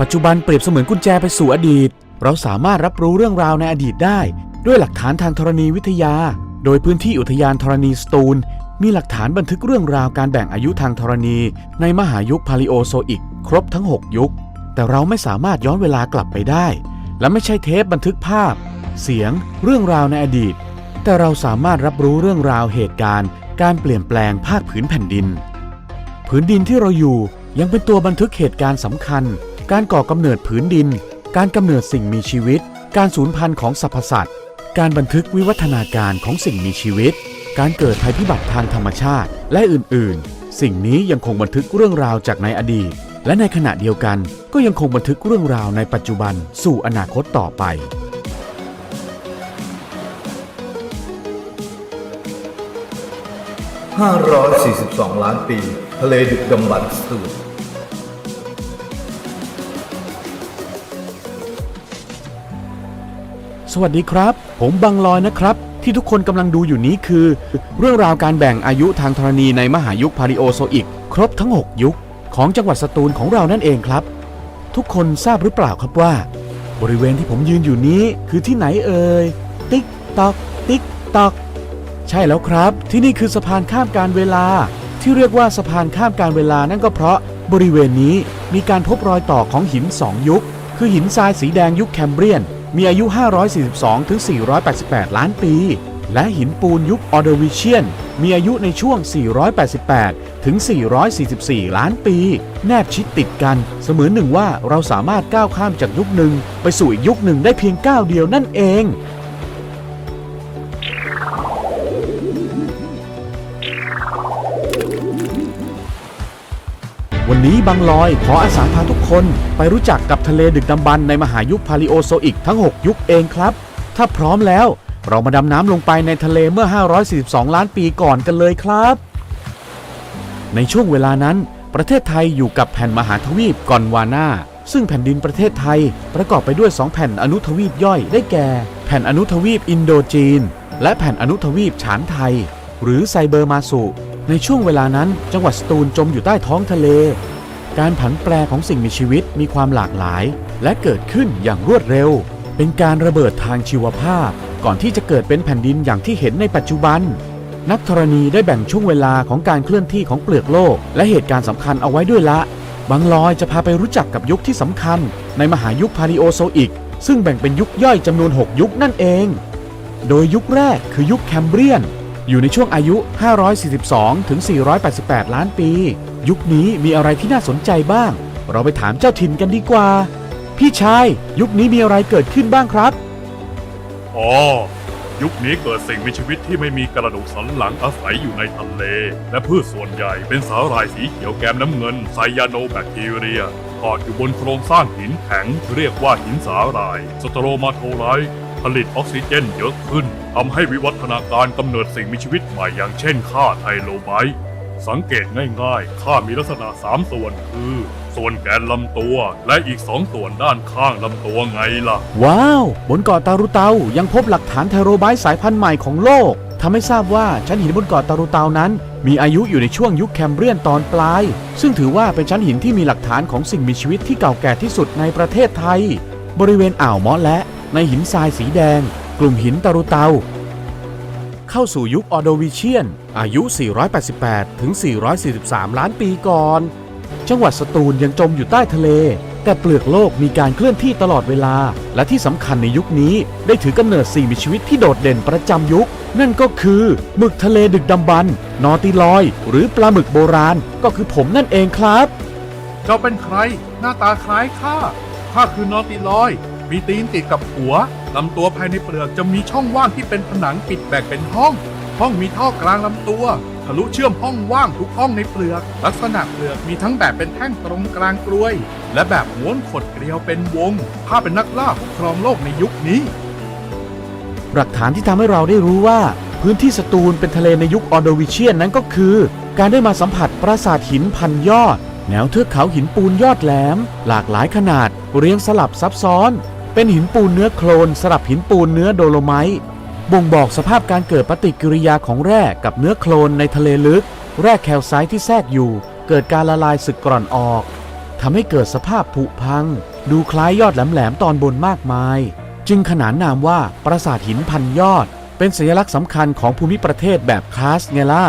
ปัจจุบันเปรียบเสมือนกุญแจไปสู่อดีต เราสามารถรับรู้เรื่องราวในอดีตได้ ด้วยหลักฐานทางธรณีวิทยา โดยพื้นที่อุทยานธรณีสตูล มีหลักฐานบันทึกเรื่องราวการแบ่งอายุทางธรณี ในมหายุคพาลิโอโซอิก ครบทั้ง 6 ยุค แต่เราไม่สามารถย้อนเวลากลับไปได้ และไม่ใช่เทปบันทึกภาพ เสียง เรื่องราวในอดีต แต่เราสามารถรับรู้เรื่องราวเหตุการณ์ การเปลี่ยนแปลงภาคผืนแผ่นดิน ผืนดินที่เราอยู่ยังเป็นตัวบันทึกเหตุการณ์สำคัญ การก่อกำเนิดผืนดิน การกำเนิดสิ่งมีชีวิต การสูญพันธุ์ของสรรพสัตว์ การบันทึกวิวัฒนาการของสิ่งมีชีวิต การเกิดภัยพิบัติทางธรรมชาติ และอื่น ๆ สิ่งนี้ยังคงบันทึกเรื่องราวจากในอดีต และในขณะเดียวกันก็ยังคงบันทึกเรื่องราวในปัจจุบันสู่อนาคตต่อไป542 ล้านปี ทะเลดึกดำบรรพ์สตูล สวัสดีครับ ผมบังลอยนะครับ ที่ทุกคนกำลังดูอยู่นี้คือ เรื่องราวการแบ่งอายุทางธรณีในมหายุคพาริโอโซอิก ครบทั้ง 6 ยุค ของจังหวัดสตูลของเรานั่นเองครับ ทุกคนทราบหรือเปล่าครับว่า บริเวณที่ผมยืนอยู่นี้คือที่ไหนเอ่ยติ๊กตอกติ๊กตอกใช่แล้วครับ ที่นี่คือสะพานข้ามการเวลา ที่เรียกว่าสะพานข้ามการเวลานั่นก็เพราะบริเวณนี้มีการพบรอยต่อของหิน 2 ยุค คือหินทรายสีแดงยุคแคมเบรียน มีอายุ 542 ถึง 488 ล้านปี และหินปูนยุคออเดวิเชียน มีอายุในช่วง 488 ถึง 444 ล้านปี แนบชิดติดกัน เสมือนหนึ่งว่าเราสามารถก้าวข้ามจากยุคหนึ่ง ไปสู่อีกยุคหนึ่งได้เพียงก้าวเดียวนั่นเอง นี้บางลอยขออาสาพาทุกคนไปรู้จักกับทะเลดึกดำบรรในมหายุคพาลิโอโซอิกทั้ง 6 ยุคเองครับ ถ้าพร้อมแล้วเรามาดำน้ำลงไปในทะเลเมื่อ 542 ล้านปีก่อนกันเลยครับ ในช่วงเวลานั้น ประเทศไทยอยู่กับแผ่นมหาทวีปกอนวาน่าซึ่งแผ่นดินประเทศไทยประกอบไปด้วย 2 แผ่นอนุทวีปย่อยได้แก่ แผ่นอนุทวีปอินโดจีน และแผ่นอนุทวีปฉานไทย หรือไซเบอร์มาสุในช่วงเวลานั้นจังหวัดสตูลจมอยู่ใต้ท้องทะเล การผันแปรของสิ่งมีชีวิตมีความหลากหลาย และเกิดขึ้นอย่างรวดเร็ว เป็นการระเบิดทางชีวภาพ ก่อนที่จะเกิดเป็นแผ่นดินอย่างที่เห็นในปัจจุบัน นักธรณีได้แบ่งช่วงเวลาของการเคลื่อนที่ของเปลือกโลก และเหตุการณ์สำคัญเอาไว้ด้วยละ บางลอยจะพาไปรู้จักกับยุคที่สำคัญ ในมหายุคพาลิโอโซอิก ซึ่งแบ่งเป็นยุคย่อยจำนวน 6 ยุคนั่นเอง โดยยุคแรกคือยุคแคมเบรียน อยู่ในช่วงอายุ 542ถึง488 ล้านปี ยุคนี้มีอะไรที่น่าสนใจบ้าง เราไปถามเจ้าถิ่นกันดีกว่า พี่ชาย ยุคนี้มีอะไรเกิดขึ้นบ้างครับ อ๋อ ยุคนี้เกิดสิ่งมีชีวิตที่ไม่มีกระดูกสันหลังอาศัยอยู่ในทะเล และพืชส่วนใหญ่เป็นสาหร่ายสีเขียวแกมน้ำเงินไซยาโนแบคทีเรียเกาะอยู่บนโครงสร้างหินแข็งเรียกว่าหินสาหร่าย สโตรมาโทไลต์ผลิตออกซิเจนเยอะขึ้นทำให้วิวัฒนาการกำเนิดสิ่งมีชีวิตใหม่อย่างเช่นค่าไทโลไบต์ สังเกตง่ายๆ ข้ามีลักษณะ3ส่วนคือ ส่วนแกนลำตัว และอีก2ส่วนด้านข้างลำตัวไงล่ะ ว้าว บนเกาะตารุเตายังพบหลักฐานไทโรไบต์สายพันธุ์ใหม่ของโลกทำให้ทราบว่าชั้นหินบนเกาะตารุเตานั้น มีอายุอยู่ในช่วงยุคแคมเบรียนตอนปลาย ซึ่งถือว่าเป็นชั้นหินที่มีหลักฐานของสิ่งมีชีวิตที่เก่าแก่ที่สุดในประเทศไทย บริเวณอ่าวมอและ ในหินทรายสีแดง กลุ่มหินตารุเตา เข้าสู่ยุคออโดวิเชียน อายุ 488 ถึง 443 ล้านปีก่อน จังหวัดสตูลยังจมอยู่ใต้ทะเล แต่เปลือกโลกมีการเคลื่อนที่ตลอดเวลา และที่สำคัญในยุคนี้ได้ถือกำเนิดสิ่งมีชีวิตที่โดดเด่นประจำยุค นั่นก็คือหมึกทะเลดึกดำบรรนอติลอย หรือปลาหมึกโบราณ ก็คือผมนั่นเองครับ เจ้าเป็นใคร หน้าตาคล้ายข้า ข้าคือนอติลอย มีตีนติดกับหัวลำตัวภายในเปลือกจะมีช่องว่างที่เป็นผนังปิดแบ่งเป็นห้อง ห้องมีท่อกลางลำตัวทะลุเชื่อมห้องว่างทุกห้องในเปลือก ลักษณะเปลือกมีทั้งแบบเป็นแท่งตรงกลางกลวย และแบบม้วนขดเกลียวเป็นวงข้าเป็นนักล่าผู้ครองโลกในยุคนี้ หลักฐานที่ทำให้เราได้รู้ว่า พื้นที่สตูลเป็นทะเลในยุคออโดวิเชียนนั้นก็คือ การได้มาสัมผัสปราสาทหินพันยอด แนวเทือกเขาหินปูนยอดแหลม หลากหลายขนาด เรียงสลับซับซ้อน เป็นหินปูนเนื้อโคลนสลับหินปูนเนื้อโดโลไมต์บ่งบอกสภาพการเกิดปฏิกิริยาของแร่กับเนื้อโคลนในทะเลลึก แร่แคลไซต์ที่แทรกอยู่ เกิดการละลายสึกกร่อนออกทำให้เกิดสภาพผุพัง ดูคล้ายยอดแหลมๆตอนบนมากมาย จึงขนานนามว่าปราสาทหินพันยอด เป็นสัญลักษณ์สำคัญของภูมิประเทศแบบคลาสไงล่ะ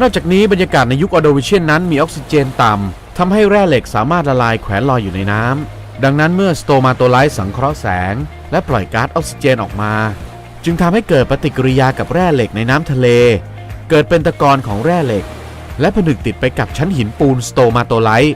นอกจากนี้บรรยากาศในยุคออโดวิเชียนนั้นมีออกซิเจนต่ำทำให้แร่เหล็กสามารถละลายแขวนลอยอยู่ในน้ำ ดังนั้นเมื่อสโตมาโตไลท์สังเคราะห์แสง และปล่อยก๊าซออกซิเจนออกมา จึงทำให้เกิดปฏิกิริยากับแร่เหล็กในน้ำทะเล เกิดเป็นตะกอนของแร่เหล็ก และผนึกติดไปกับชั้นหินปูนสโตมาโตไลท์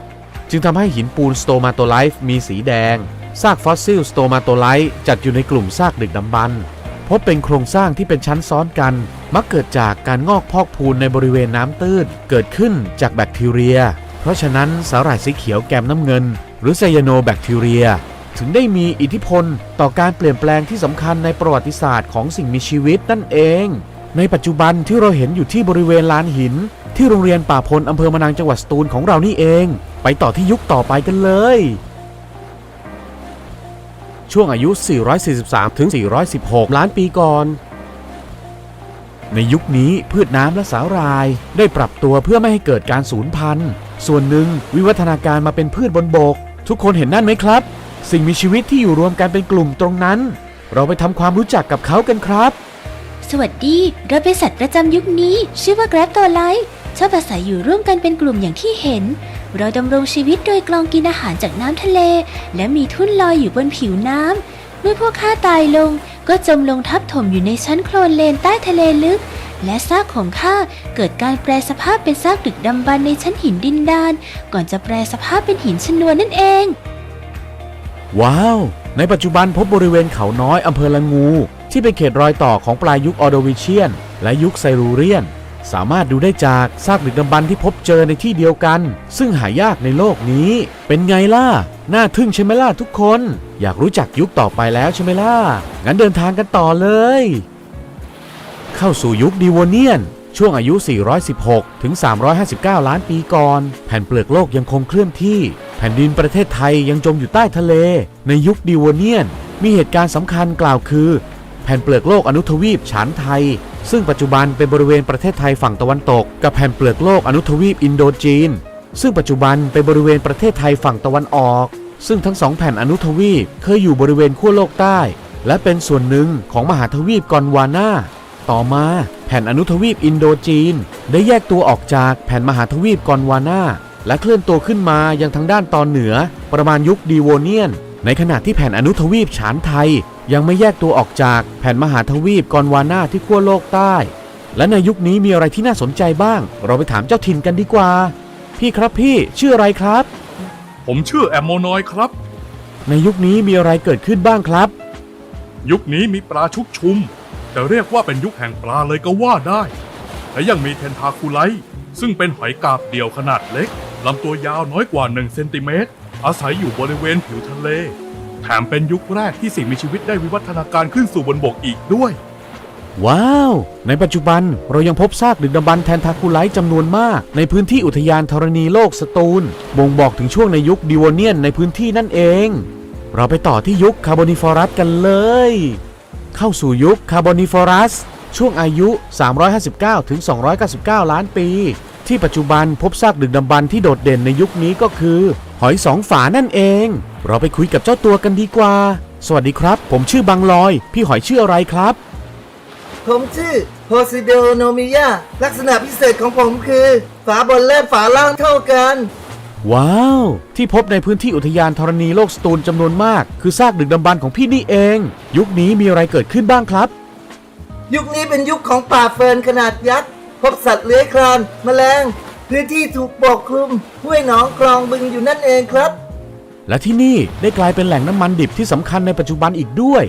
จึงทำให้หินปูนสโตมาโตไลท์มีสีแดง ซากฟอสซิลสโตมาโตไลท์จัดอยู่ในกลุ่มซากดึกดำบรรพ์พบเป็นโครงสร้างที่เป็นชั้นซ้อนกัน มักเกิดจากการงอกพอกพูนในบริเวณน้ำตื้น เกิดขึ้นจากแบคทีเรีย เพราะฉะนั้นสาหร่ายสีเขียวแกมน้ำเงิน หรือไซยาโนแบคทีเรีย ถึงได้มีอิทธิพลต่อการเปลี่ยนแปลงที่สำคัญในประวัติศาสตร์ของสิ่งมีชีวิตนั่นเอง ในปัจจุบันที่เราเห็นอยู่ที่บริเวณลานหิน ที่โรงเรียนป่าพลอำเภอมะนังจังหวัดสตูลของเรานี่เอง ไปต่อที่ยุคต่อไปกันเลยช่วงอายุ 443 ถึง 416 ล้านปีก่อน ในยุคนี้พืชน้ำและสาหร่าย ได้ปรับตัวเพื่อไม่ให้เกิดการสูญพันธุ์ ส่วนหนึ่งวิวัฒนาการมาเป็นพืชบนบก ทุกคนเห็นนั่นไหมครับ สิ่งมีชีวิตที่อยู่รวมกันเป็นกลุ่มตรงนั้น เราไปทำความรู้จักกับเขากันครับ สวัสดีเราเป็นสัตว์ประจำยุคนี้ ชื่อว่าแกร็บตัวไลท์ชอบอาศัยอยู่ร่วมกันเป็นกลุ่มอย่างที่เห็น เราดำรงชีวิตโดยกลองกินอาหารจากน้ำทะเล และมีทุ่นลอยอยู่บนผิวน้ำเมื่อพวกข้าตายลง ก็จมลงทับถมอยู่ในชั้นโคลนเลนใต้ทะเลลึก และซากของข้าเกิดการแปลสภาพเป็นซากดึกดำบรรพ์ในชั้นหินดินดาน ก่อนจะแปลสภาพเป็นหินชนวนนั่นเอง ว้าว ในปัจจุบันพบบริเวณเขาน้อยอำเภอละงู ที่เป็นเขตรอยต่อของปลายยุคออโดวิเชียน และยุคไซรูเรียน สามารถดูได้จากซากดึกดำบรรพ์ที่พบเจอในที่เดียวกัน ซึ่งหายากในโลกนี้ เป็นไงล่ะ น่าทึ่งใช่ไหมล่ะทุกคน อยากรู้จักยุคต่อไปแล้วใช่ไหมล่ะ งั้นเดินทางกันต่อเลย เข้าสู่ยุคดีโวเนียน ช่วงอายุ 416 ถึง 359 ล้านปีก่อน แผ่นเปลือกโลกยังคงเคลื่อนที่ แผ่นดินประเทศไทยยังจมอยู่ใต้ทะเล ในยุคดีโวเนียน มีเหตุการณ์สำคัญกล่าวคือ แผ่นเปลือกโลกอนุทวีปฉานไทย ซึ่งปัจจุบันเป็นบริเวณประเทศไทยฝั่งตะวันตก กับแผ่นเปลือกโลกอนุทวีปอินโดจีน ซึ่งปัจจุบันเป็นบริเวณประเทศไทยฝั่งตะวันออก ซึ่งทั้งสองแผ่นอนุทวีปเคยอยู่บริเวณขั้วโลกใต้และเป็นส่วนหนึ่งของมหาทวีปกอนวาน่า ต่อมาแผ่นอนุทวีปอินโดจีน ได้แยกตัวออกจากแผ่นมหาทวีปกอนวาน่าและเคลื่อนตัวขึ้นมายังทางด้านตอนเหนือ ประมาณยุคดีโวเนียน ในขณะที่แผ่นอนุทวีปฉานไทย ยังไม่แยกตัวออกจากแผ่นมหาทวีปกอนวาน่าที่ขั้วโลกใต้ และในยุคนี้มีอะไรที่น่าสนใจบ้าง เราไปถามเจ้าถิ่นกันดีกว่า พี่ครับพี่ชื่ออะไรครับ ผมชื่อแอมโมนอยครับ ในยุคนี้มีอะไรเกิดขึ้นบ้างครับ ยุคนี้มีปลาชุกชุม จะเรียกว่าเป็นยุคแห่งปลาเลยก็ว่าได้ และยังมีเทนทาคูไลซึ่งเป็นหอยกาบเดี่ยวขนาดเล็กลำตัวยาวน้อยกว่า 1 เซนติเมตร อาศัยอยู่บริเวณผิวทะเล แถมเป็นยุคแรกที่สิ่งมีชีวิตได้วิวัฒนาการขึ้นสู่บนบกอีกด้วย ว้าว ในปัจจุบันเรายังพบซากดึกดำบรรพ์แทนทาคูไลท์จำนวนมาก ในพื้นที่อุทยานธรณีโลกสตูล บ่งบอกถึงช่วงในยุคดิวเนียนในพื้นที่นั่นเอง เราไปต่อที่ยุคคาร์บอนิฟอรัสกันเลย เข้าสู่ยุคคาร์บอนิฟอรัส ช่วงอายุ 359ถึง299 ล้านปี ที่ปัจจุบันพบซากดึกดำบรรที่โดดเด่นในยุคนี้ก็คือ หอยสองฝานั่นเอง เราไปคุยกับเจ้าตัวกันดีกว่า สวัสดีครับ ผมชื่อบังลอย พี่หอยชื่ออะไรครับ ผมชื่อโพซิโดโนมิยาลักษณะพิเศษของผมคือ ฝาบนและฝาล่างเท่ากัน ว้าว ที่พบในพื้นที่อุทยานธรณีโลกสตูลจำนวนมาก คือซากดึกดำบรรพ์ของพี่นี่เอง ยุคนี้มีอะไรเกิดขึ้นบ้างครับ ยุคนี้เป็นยุคของป่าเฟิร์นขนาดยักษ์พบสัตว์เลื้อยคลานแมลง พื้นที่ถูกปกคลุมห้วยหนองคลองบึงอยู่นั่นเองครับ และที่นี่ได้กลายเป็นแหล่งน้ำมันดิบที่สำคัญในปัจจุบันอีกด้วย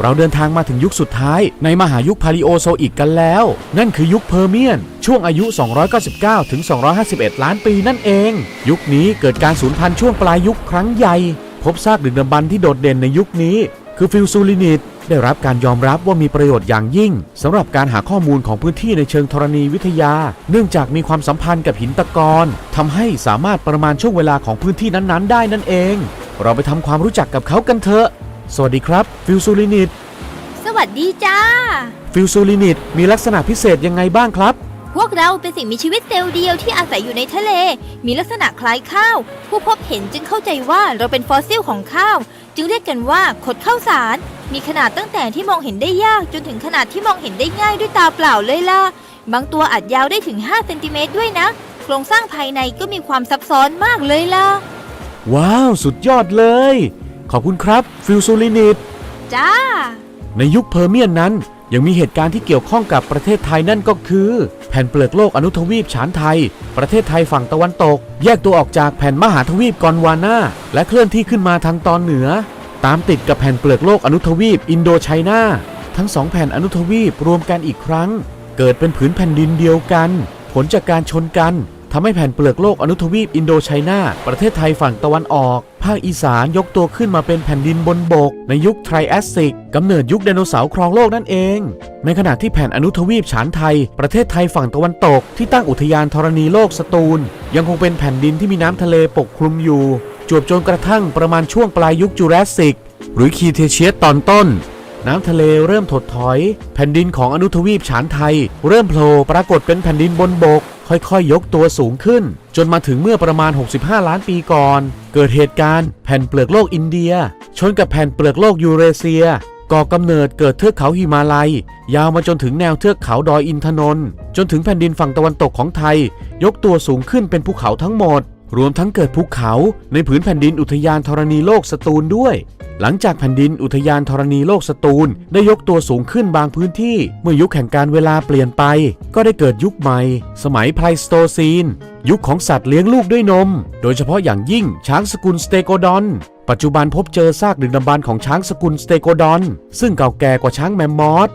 เราเดินทางมาถึงยุคสุดท้ายในมหายุคพาลิโอโซอิกกันแล้ว นั่นคือยุคเพอร์เมียน ช่วงอายุ 299 ถึง 251 ล้านปีนั่นเอง ยุคนี้เกิดการสูญพันธุ์ช่วงปลายยุคครั้งใหญ่ พบซากดึกดำบรรที่โดดเด่นในยุคนี้ คือฟิลซูลินิตได้รับการยอมรับว่ามีประโยชน์อย่างยิ่งสำหรับการหาข้อมูลของพื้นที่ในเชิงธรณีวิทยา เนื่องจากมีความสัมพันธ์กับหินตะกอนทำให้สามารถประมาณช่วงเวลาของพื้นที่นั้นๆ ได้นั่นเอง เราไปทำความรู้จักกับเขากันเถอะ สวัสดีครับฟิลซูลินิตสวัสดีจ้า ฟิลซูลินิตมีลักษณะพิเศษยังไงบ้างครับ พวกเราเป็นสิ่งมีชีวิตเซลล์เดียวที่อาศัยอยู่ในทะเล มีลักษณะคล้ายข้าว ผู้พบเห็นจึงเข้าใจว่าเราเป็นฟอสซิลของข้าว จึงเรียกกันว่าขดข้าวสาร มีขนาดตั้งแต่ที่มองเห็นได้ยากจนถึงขนาดที่มองเห็นได้ง่ายด้วยตาเปล่าเลยล่ะ บางตัวอาจยาวได้ถึง 5 เซนติเมตรด้วยนะ โครงสร้างภายในก็มีความซับซ้อนมากเลยล่ะ ว้าว สุดยอดเลย ขอบคุณครับฟิลซูลินิตจ้า ในยุคเพอร์เมียนนั้น ยังมีเหตุการณ์ที่เกี่ยวข้องกับประเทศไทยนั่นก็คือ แผ่นเปลือกโลกอนุทวีปฉานไทย ประเทศไทยฝั่งตะวันตก แยกตัวออกจากแผ่นมหาทวีปกอนวาน่าและเคลื่อนที่ขึ้นมาทางตอนเหนือ ตามติดกับแผ่นเปลือกโลกอนุทวีปอินโดไชน่าทั้งสองแผ่นอนุทวีปรวมกันอีกครั้ง เกิดเป็นผืนแผ่นดินเดียวกัน ผลจากการชนกัน ทำให้แผ่นเปลือกโลกอนุทวีปอินโดไชน่า ประเทศไทยฝั่งตะวันออก ภาคอีสานยกตัวขึ้นมาเป็นแผ่นดินบนบก ในยุคไทรแอสซิกกำเนิดยุคไดโนเสาร์ครองโลกนั่นเอง ในขณะที่แผ่นอนุทวีปฉานไทย ประเทศไทยฝั่งตะวันตก ที่ตั้งอุทยานธรณีโลกสตูล ยังคงเป็นแผ่นดินที่มีน้ำทะเลปกคลุมอยู่ จวบจนกระทั่งประมาณช่วงปลายยุคจูราสสิก หรือคีเทเชียสตอนต้นน้ำทะเลเริ่มถดถอย แผ่นดินของอนุทวีปฉานไทย เริ่มโผล่ปรากฏเป็นแผ่นดินบนบก ค่อยๆยกตัวสูงขึ้น จนมาถึงเมื่อประมาณ 65 ล้านปีก่อน เกิดเหตุการณ์แผ่นเปลือกโลกอินเดีย ชนกับแผ่นเปลือกโลกยูเรเซียก่อกำเนิดเกิดเทือกเขาหิมาลัย ยาวมาจนถึงแนวเทือกเขาดอยอินทนนท์จนถึงแผ่นดินฝั่งตะวันตกของไทย ยกตัวสูงขึ้นเป็นภูเขาทั้งหมด รวมทั้งเกิดภูเขาในผืนแผ่นดินอุทยานธรณีโลกสตูลด้วย หลังจากแผ่นดินอุทยานธรณีโลกสตูล ได้ยกตัวสูงขึ้นบางพื้นที่ เมื่อยุคแห่งการเวลาเปลี่ยนไป ก็ได้เกิดยุคใหม่ สมัยไพลสโตซีน ยุคของสัตว์เลี้ยงลูกด้วยนม โดยเฉพาะอย่างยิ่งช้างสกุลสเตโกดอน ปัจจุบันพบเจอซากดึกดำบรรพ์ของช้างสกุลสเตโกดอน ซึ่งเก่าแก่กว่าช้างแมมมอส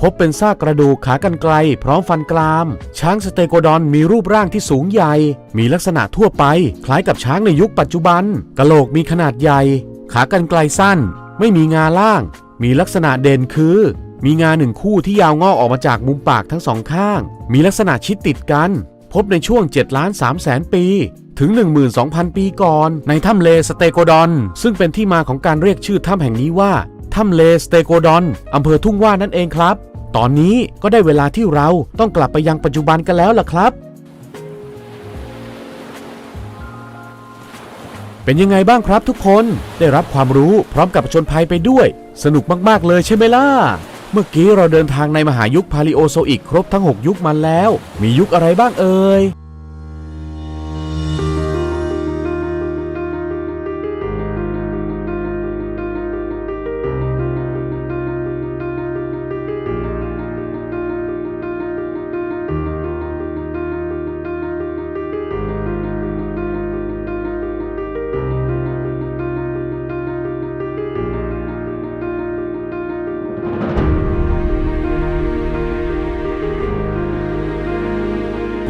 พบเป็นซากกระดูกขากรรไกรพร้อมฟันกราม ช้างสเตโกดอนมีรูปร่างที่สูงใหญ่ มีลักษณะทั่วไป คล้ายกับช้างในยุคปัจจุบันกะโหลกมีขนาดใหญ่ ขากรรไกรสั้น ไม่มีงาล่าง มีลักษณะเด่นคือ มีงาหนึ่งคู่ที่ยาวงอกออกมาจากมุมปากทั้งสองข้าง มีลักษณะชิดติดกัน พบในช่วง7ล้าน3แสนปีถึง 12,000 ปีก่อน ในถ้ำเลสเตโกดอน ซึ่งเป็นที่มาของการเรียกชื่อถ้ำแห่งนี้ว่า ถ้ำเลสเตโกดอนอำเภอทุ่งว่านั่นเองครับ ตอนนี้ก็ได้เวลาที่เราต้องกลับไปยังปัจจุบันกันแล้วล่ะครับ เป็นยังไงบ้างครับทุกคนได้รับความรู้พร้อมกับผจญภัยไปด้วย สนุกมาก ๆ เลยใช่ไหมล่ะ เมื่อกี้เราเดินทางในมหายุคพาลิโอโซอิกครบทั้ง 6 ยุคมาแล้ว มียุคอะไรบ้างเอ่ย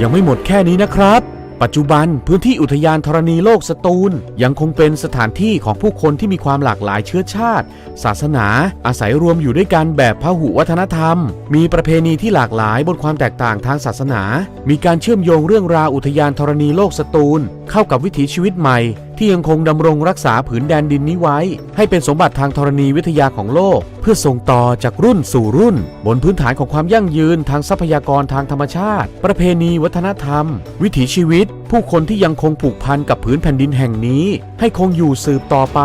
ยังไม่หมดแค่นี้นะครับ ปัจจุบันพื้นที่อุทยานธรณีโลกสตูล ยังคงเป็นสถานที่ของผู้คนที่มีความหลากหลายเชื้อชาติ ศาสนา อาศัยรวมอยู่ด้วยกันแบบพหุวัฒนธรรม มีประเพณีที่หลากหลายบนความแตกต่างทางศาสนา มีการเชื่อมโยงเรื่องราวอุทยานธรณีโลกสตูล เข้ากับวิถีชีวิตใหม่ ที่ยังคงดำรงรักษาผืนแดนดินนี้ไว้ ให้เป็นสมบัติทางธรณีวิทยาของโลก เพื่อส่งต่อจากรุ่นสู่รุ่น บนพื้นฐานของความยั่งยืนทางทรัพยากรทางธรรมชาติ ประเพณีวัฒนธรรม วิถีชีวิต ผู้คนที่ยังคงผูกพันกับผืนแผ่นดินแห่งนี้ ให้คงอยู่สืบต่อไป